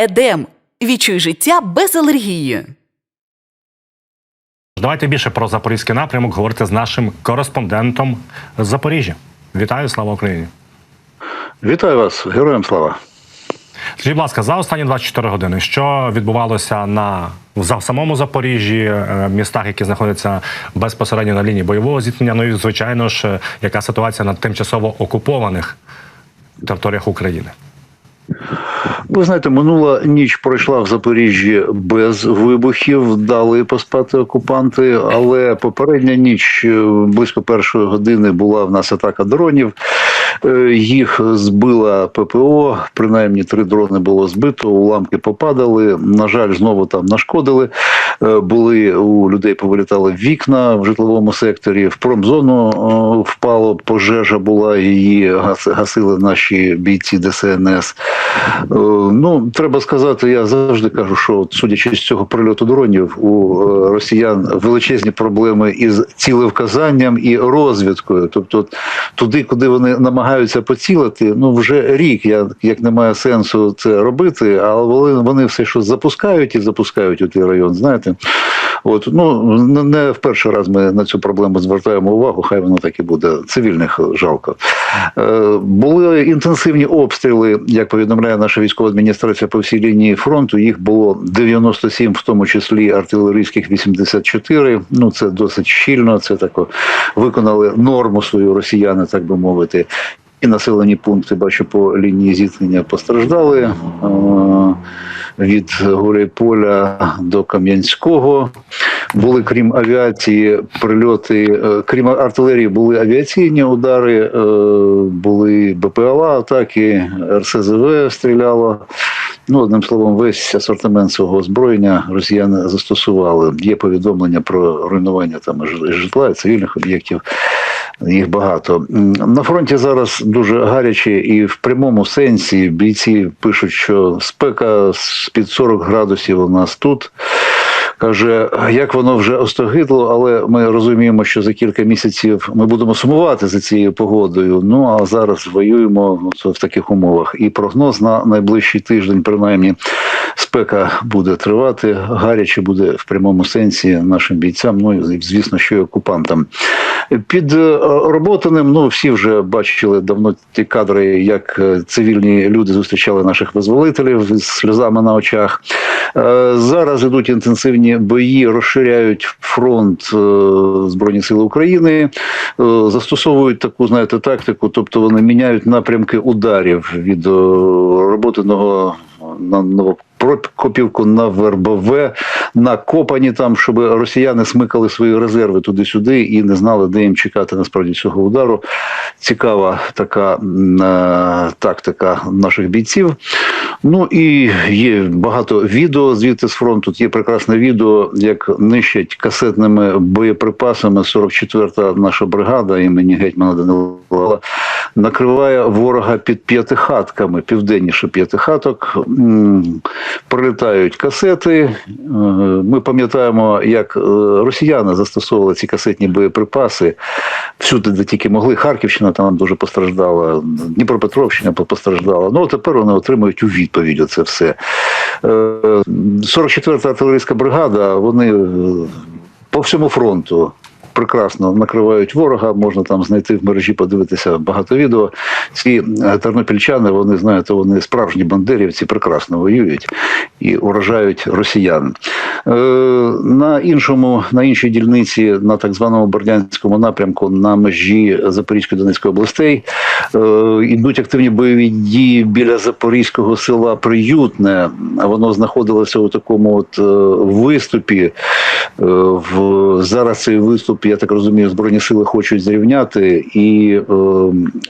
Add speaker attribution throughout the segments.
Speaker 1: Едем. Відчуй життя без алергії.
Speaker 2: Давайте більше про запорізький напрямок говорити з нашим кореспондентом з Запоріжжя. Вітаю, слава Україні!
Speaker 3: Вітаю вас, героям слава.
Speaker 2: Скажіть, будь ласка, за останні 24 години, що відбувалося на в самому Запоріжжі, е, містах, які знаходяться безпосередньо на лінії бойового зіткнення? Ну і звичайно ж, е, яка ситуація на тимчасово окупованих територіях України?
Speaker 3: Ви знаєте, минула ніч пройшла в Запоріжжі без вибухів, дали поспати окупанти, але попередня ніч е, близько першої години була в нас атака дронів. Е, Їх збила ППО, принаймні три дрони було збито, уламки попадали. На жаль, знову там нашкодили. Е, Були у людей повилітали вікна в житловому секторі. В промзону впало пожежа була, її гас- гасили наші бійці ДСНС. Е, Ну, треба сказати, я завжди кажу, що судячи з цього прильоту дронів, у е, росіян величезні проблеми із цілевказанням і розвідкою. Тобто, туди, куди вони намагаються поцілити, ну вже рік, я, як немає сенсу це робити, але вони, вони все що запускають і запускають у той район. Знаєте, от ну не- в перший раз ми на цю проблему звертаємо увагу. Хай воно так і буде. Цивільних жалко. Е, Були інтенсивні обстріли, як повідомляє наша військова адміністрація по всій лінії фронту. Їх було 97, в тому числі артилерійських 84. Ну це досить щільно. Це тако виконали норму свою росіяни, так би мовити. І населені пункти, бачу, по лінії зіткнення постраждали е, від Гуляйполя до Кам'янського. Були крім авіації прильоти, е, крім артилерії, були авіаційні удари, е, були БПЛА атаки, РСЗВ стріляло. Ну, одним словом, весь асортимент свого озброєння росіяни застосували. Є повідомлення про руйнування там житла і цивільних об'єктів. Їх багато на фронті зараз дуже гаряче, і в прямому сенсі бійці пишуть, що спека з під 40 градусів у нас тут. Каже, як воно вже остогидло, але ми розуміємо, що за кілька місяців ми будемо сумувати за цією погодою. Ну а зараз воюємо в таких умовах. І прогноз на найближчий тиждень, принаймні, спека буде тривати, гаряче буде в прямому сенсі нашим бійцям. Ну і звісно, що й окупантам. Під е, Роботиним, ну всі вже бачили давно ті кадри, як е, цивільні люди зустрічали наших визволителів з сльозами на очах. Е, Зараз ідуть інтенсивні бої, розширяють фронт Збройні Сили України, застосовують таку, знаєте, тактику, тобто вони міняють напрямки ударів від роботиного на Новопрокопівку, на Вербове, на Копані там, щоб росіяни смикали свої резерви туди-сюди і не знали, де їм чекати насправді цього удару. Цікава така е, тактика наших бійців. Ну і є багато відео звідти з фронту. Тут є прекрасне відео, як нищать касетними боєприпасами 44-та наша бригада імені гетьмана Данила накриває ворога під п'ятихатками, південніше п'ятихаток. М, Прилітають касети. Е, Ми пам'ятаємо, як е, росіяни застосовували ці касетні боєприпаси всюди, де тільки могли. Харківщина там дуже постраждала, Дніпропетровщина постраждала. Ну, тепер вони отримують у відповідь оце все. Е, 44-та артилерійська бригада, вони е, по всьому фронту. Прекрасно накривають ворога, можна там знайти в мережі, подивитися багато відео. Ці е, тернопільчани, вони знаєте, вони справжні бандерівці, прекрасно воюють і уражають росіян. Е, на іншому, на іншій дільниці, на так званому Бердянському напрямку, на межі Запорізької Донецької областей, е, йдуть активні бойові дії біля запорізького села Приютне. Воно знаходилося у такому от е, виступі. Е, В зараз цей виступ, я так розумію, збройні сили хочуть зрівняти і е,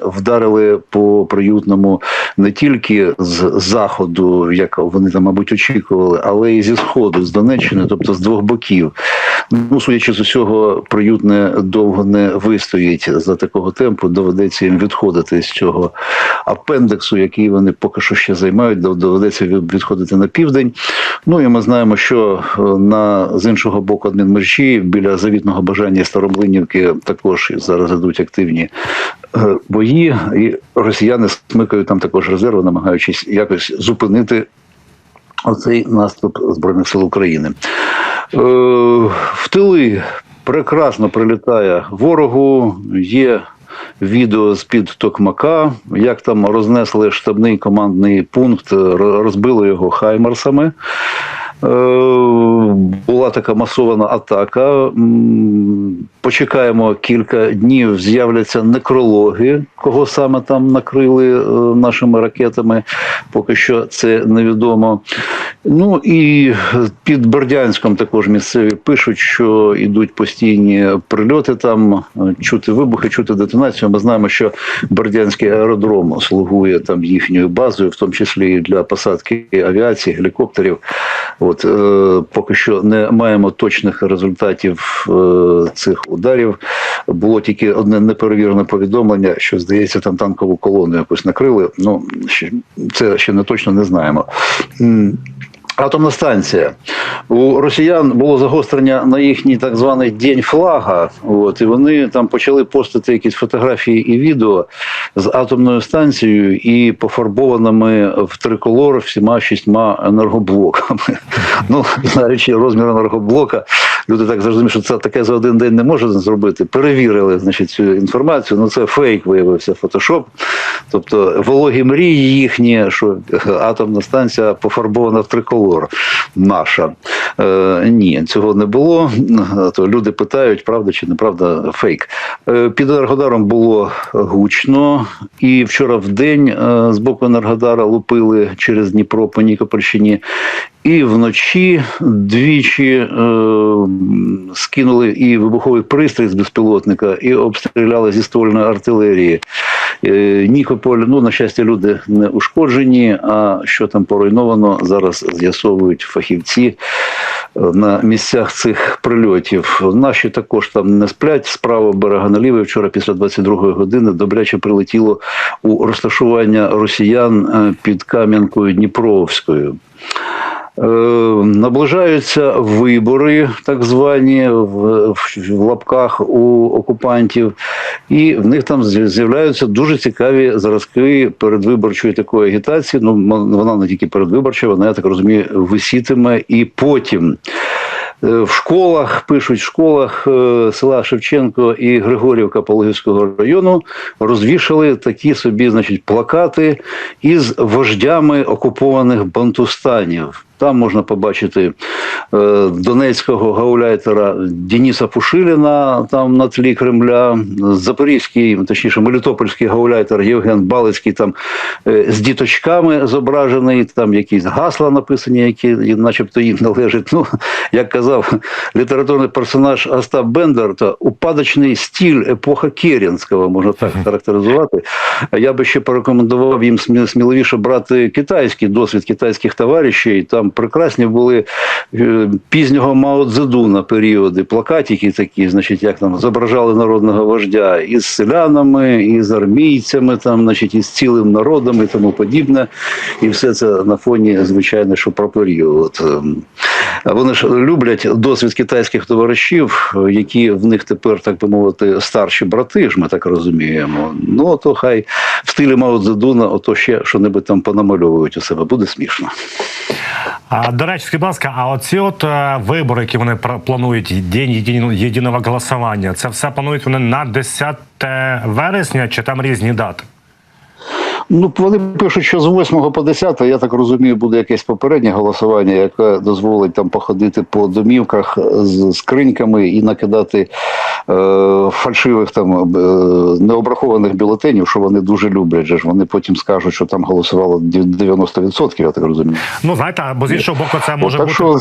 Speaker 3: вдарили по приютному не тільки з заходу, як вони там, мабуть, очікували, але і зі сходу, з Донеччини, тобто з двох боків. Ну, судячи з усього, приютне довго не вистоїть за такого темпу. Доведеться їм відходити з цього апендексу, який вони поки що ще займають. дов- Доведеться відходити на південь. Ну і ми знаємо, що е, на з іншого боку адмінмережі біля завітного бажання Староблинівки також зараз ідуть активні е, бої, і росіяни смикають там також резерви, намагаючись якось зупинити оцей наступ Збройних сил України. Е, в тили прекрасно прилітає ворогу, є відео з-під Токмака, як там рознесли штабний командний пункт, розбили його хаймерсами. Е, Була така масована атака. Почекаємо кілька днів, з'являться некрологи, кого саме там накрили е, нашими ракетами. Поки що це невідомо. Ну і під Бердянськом також місцеві пишуть, що йдуть постійні прильоти там, е, чути вибухи, чути детонацію. Ми знаємо, що Бердянський аеродром слугує там їхньою базою, в тому числі і для посадки авіації, гелікоптерів. От е, поки що не маємо точних результатів е, цих ударів. Було тільки одне неперевірене повідомлення, що здається, там танкову колону якось накрили. Ну це ще не точно не знаємо. Атомна станція у росіян було загострення на їхній так званий день флага. От і вони там почали постити якісь фотографії і відео з атомною станцією і пофарбованими в триколор всіма шістьма енергоблоками. Ну знаючи розмір енергоблока, люди так зрозуміли, що це таке за один день не може зробити. Перевірили значить, цю інформацію. Ну це фейк виявився фотошоп. Тобто вологі мрії їхні, що атомна станція пофарбована в триколор наша. Е, ні, цього не було. То люди питають, правда чи неправда, фейк. Е, під Енергодаром було гучно, і вчора в день е, з боку Енергодара лупили через Дніпро по Нікопольщині. І вночі двічі е, скинули і вибуховий пристрій з безпілотника, і обстріляли зі ствольної артилерії. Е, Нікополь, ну на щастя, люди не ушкоджені. А що там поруйновано, зараз з'ясовують фахівці е, на місцях цих прильотів. Наші також там не сплять. Справа берега налівий. Вчора після 22-ї години добряче прилетіло у розташування росіян е, під Кам'янкою Дніпровською. Е, Наближаються вибори, так звані в, лапках у окупантів, і в них там з'являються дуже цікаві зразки передвиборчої такої агітації. Ну вона не тільки передвиборча, вона я так розумію, висітиме і потім. Е, В школах пишуть в школах е, села Шевченко і Григорівка Пологівського району розвішали такі собі, значить, плакати із вождями окупованих бантустанів. Там можна побачити е, донецького гауляйтера Дениса Пушиліна там на тлі Кремля, запорізький, точніше, мелітопольський гауляйтер Євген Балицький там е, з діточками зображений, там якісь гасла написані, які начебто їм належать. Ну, як казав літературний персонаж Остап Бендер, то упадочний стіль епоха Керенського, можна так характеризувати. Я би ще порекомендував їм сміливіше брати китайський досвід китайських товаришів. Там прекрасні були е, пізнього Мао Цзедуна періоди, плакатики такі, значить, як там зображали народного вождя із селянами, із армійцями, там, значить, із цілим народом і тому подібне. І все це на фоні, звичайно, що прапорів. От, ем, вони ж люблять досвід китайських товаришів, які в них тепер, так би мовити, старші брати, ж ми так розуміємо. Ну, то хай в стилі Мао Цзедуна, ото ще що-небудь там понамальовують у себе. Буде смішно.
Speaker 2: А, до речі, скажіть, будь ласка, а оці от е, вибори, які вони планують, день єдиного голосування, це все планують вони на 10 вересня чи там різні дати?
Speaker 3: Ну, вони пишуть, що з 8 по 10, я так розумію, буде якесь попереднє голосування, яке дозволить там походити по домівках з скриньками і накидати е, фальшивих там е, необрахованих бюлетенів, що вони дуже люблять. Же ж вони потім скажуть, що там голосувало 90%, я так розумію.
Speaker 2: Ну знаєте, бо з іншого боку, це може
Speaker 3: так
Speaker 2: бути
Speaker 3: що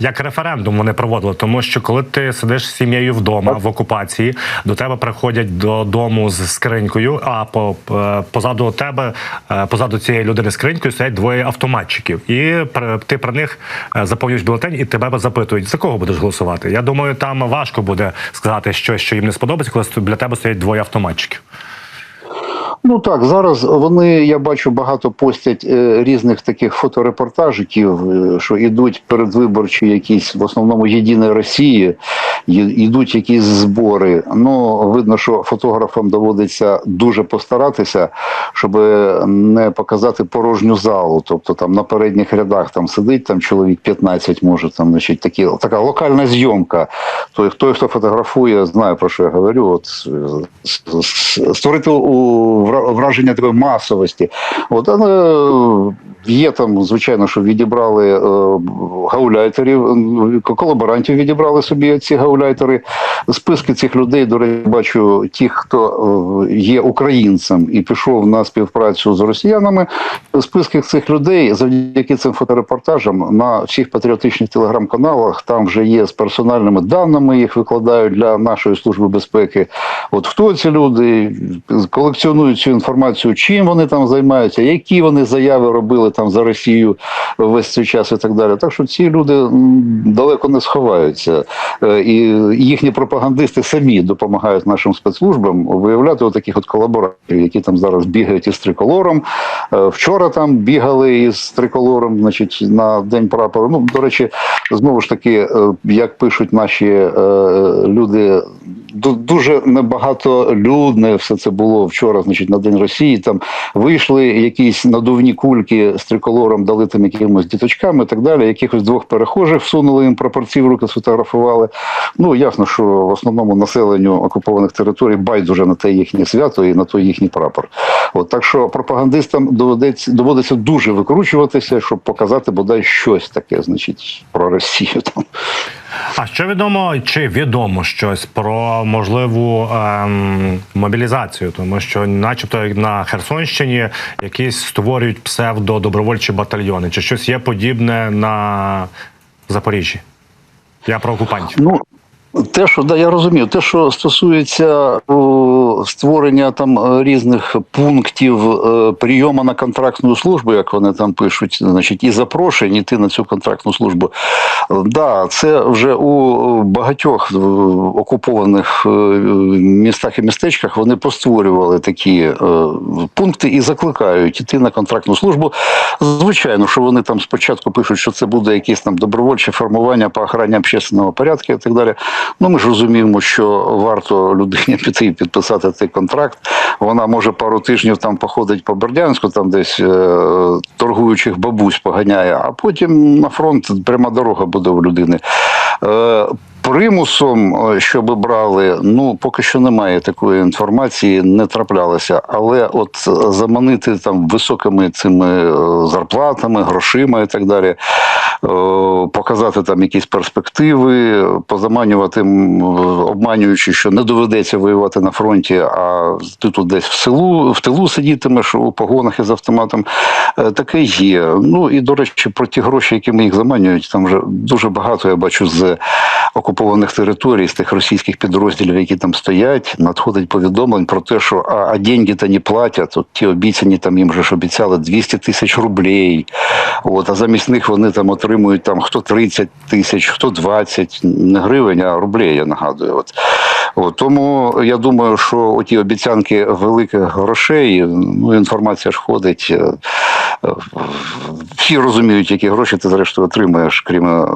Speaker 2: як референдум. Вони проводили, тому що коли ти сидиш з сім'єю вдома в окупації, до тебе приходять додому з скринькою, а по е, позаду тебе, е, позаду цієї людини скринькою стоять двоє автоматчиків, і ти про них е, заповнюєш бюлетень, і тебе запитують, за кого будеш голосувати. Я думаю, там важко буде сказати щось, що їм не сподобається, коли для тебе стоять двоє автоматчиків.
Speaker 3: Ну так, зараз вони, я бачу, багато постять е, різних таких фоторепортажиків, е, що йдуть передвиборчі якісь, в основному Єдиної Росії, йдуть якісь збори. Ну, видно, що фотографам доводиться дуже постаратися, щоб не показати порожню залу. Тобто там на передніх рядах там сидить там чоловік 15, може там, значить, такі, така локальна зйомка. Той, той, хто фотографує, знає про що я говорю. От е, створити у враження такої масовості. От але є там, звичайно, що відібрали е, гауляйтерів, е, колаборантів відібрали собі ці гауляйтери. Списки цих людей, до речі, бачу, ті, хто е, є українцем і пішов на співпрацю з росіянами. Списки цих людей завдяки цим фоторепортажам на всіх патріотичних телеграм-каналах там вже є з персональними даними, їх викладають для нашої служби безпеки. От хто ці люди колекціонують цю інформацію, чим вони там займаються, які вони заяви робили там за Росію весь цей час і так далі. Так що ці люди далеко не сховаються, Е, і їхні пропагандисти самі допомагають нашим спецслужбам виявляти отаких от колаборантів, які там зараз бігають із триколором. Е, Вчора там бігали із триколором, значить, на день прапору. Ну, до речі, знову ж таки, е, як пишуть наші люди, дуже небагато людне все це було вчора, значить, на День Росії. Там вийшли якісь надувні кульки з триколором, дали там якимось діточкам і так далі. Якихось двох перехожих всунули їм прапорці в руки, сфотографували. Ну ясно, що в основному населенню окупованих територій байдуже на те їхнє свято і на той їхній прапор. От так що пропагандистам доведеться доводиться дуже викручуватися, щоб показати бодай щось таке, значить, про Росію там.
Speaker 2: А що відомо, чи відомо щось про можливу ем, мобілізацію? Тому що, начебто, на Херсонщині якісь створюють псевдо-добровольчі батальйони, чи щось є подібне на Запоріжжі? Я про окупантів.
Speaker 3: Ну, те, що да, я розумію, те, що стосується о, створення там е, різних пунктів е, прийому на контрактну службу, як вони там пишуть, значить, і запрошень йти на цю контрактну службу. Да, це вже у багатьох е, окупованих е, містах і містечках вони постворювали такі е, пункти і закликають йти на контрактну службу. Звичайно, що вони там спочатку пишуть, що це буде якесь там добровольче формування по охороні общественного порядку і так далі. Ну ми ж розуміємо, що варто людині піти і підписати цей контракт. Вона може пару тижнів там походить по Бердянську, там десь е, торгуючих бабусь поганяє, а потім на фронт пряма дорога буде у людини. Примусом, е, щоб брали, ну поки що немає такої інформації, не траплялося. Але от е, заманити там високими цими е, зарплатами, грошима і так далі, показати там якісь перспективи, позаманювати, обманюючи, що не доведеться воювати на фронті, а ти тут десь в селу, в тилу сидітимеш у погонах із автоматом. Таке є. Ну і до речі, про ті гроші, якими їх заманюють, там вже дуже багато я бачу з окупованих територій, з тих російських підрозділів, які там стоять, надходить повідомлень про те, що а, а деньги-то не платять. От ті обіцяні там їм же ж обіцяли 200 тисяч рублей. От, а замість них вони там отримують там хто 30 тисяч, хто 20, не гривень, а рублей, я нагадую. От. От, тому я думаю, що оті обіцянки великих грошей, ну інформація ж ходить. е, Всі розуміють, які гроші ти зрештою отримаєш, крім, е,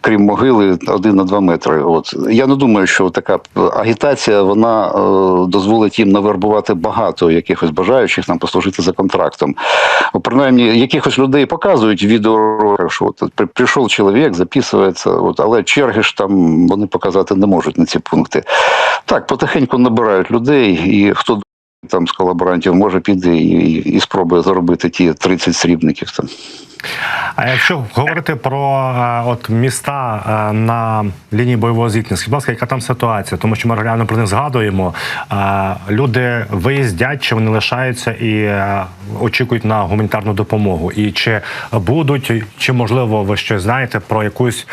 Speaker 3: крім могили, один на два метри. От я не думаю, що така агітація вона е, дозволить їм навербувати багато якихось бажаючих нам послужити за контрактом. Принаймні, якихось людей показують відео, що от прийшов чоловік, записується, от, але черги ж там вони показати не можуть на ці пункти. Так, потихеньку набирають людей, і хто там з колаборантів може піде і, і, і спробує заробити ті 30 срібників там.
Speaker 2: А якщо говорити про е, от міста е, на лінії бойового зіткнення, скажіть, будь ласка, яка там ситуація? Тому що ми реально про них згадуємо. Е, Люди виїздять, чи вони лишаються і очікують на гуманітарну допомогу? І чи будуть, чи можливо ви щось знаєте про якусь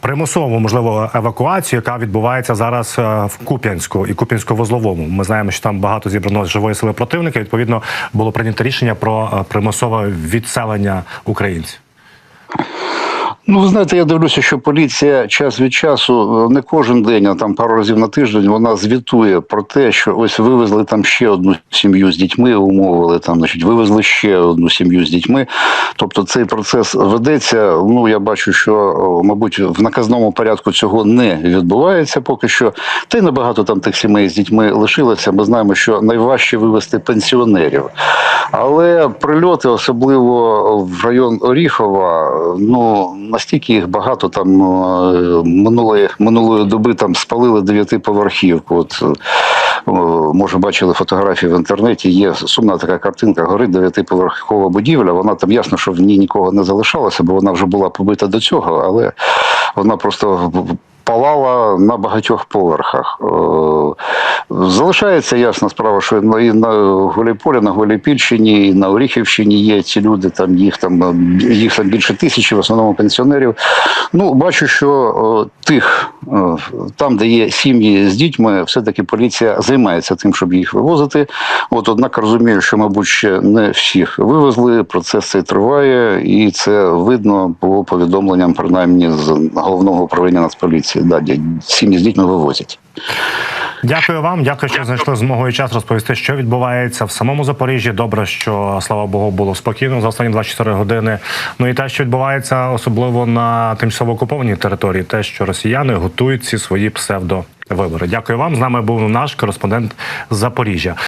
Speaker 2: примусову можливо евакуацію, яка відбувається зараз в Куп'янську і Куп'янсько-Вузловому? Ми знаємо, що там багато зібрано живої сили противника. Відповідно, було прийнято рішення про примусове відселення українців.
Speaker 3: Ну, ви знаєте, я дивлюся, що поліція час від часу, е, не кожен день, а там пару разів на тиждень, вона звітує про те, що ось вивезли там ще одну сім'ю з дітьми, умовили там, значить, вивезли ще одну сім'ю з дітьми. Тобто цей процес ведеться. Ну, я бачу, що, мабуть, в наказному порядку цього не відбувається поки що. Та й небагато там тих сімей з дітьми лишилося. Ми знаємо, що найважче вивезти пенсіонерів. Але прильоти, особливо в район Оріхова, ну настільки їх багато там е, минулої минулої доби там спалили дев'ятиповерхівку. От е, може бачили фотографії в інтернеті. Є сумна така картинка. Горить дев'ятиповерхова будівля. Вона там ясно, що в ній нікого не залишалося, бо вона вже була побита до цього, але вона просто палала на багатьох поверхах. Е, Залишається ясна справа, що і на Гуляйполі, на Гуляйпільщині, і на Оріхівщині є ці люди, там їх там їх там більше тисячі, в основному пенсіонерів. Ну, бачу, що е, тих е, там, де є сім'ї з дітьми, все-таки поліція займається тим, щоб їх вивозити. От однак розумію, що, мабуть, ще не всіх вивезли. Процес цей триває, і це видно по повідомленням, принаймні з головного управління Нацполіції. Да, ді- сім'ї з дітьми вивозять.
Speaker 2: Дякую вам. Дякую, що знайшли змогу і час розповісти, що відбувається в самому Запоріжжі. Добре, що слава Богу було спокійно за останні 24 години. Ну і те, що відбувається, особливо на тимчасово окупованій території, те, що росіяни готують ці свої псевдовибори. Дякую вам. З нами був наш кореспондент Запоріжжя.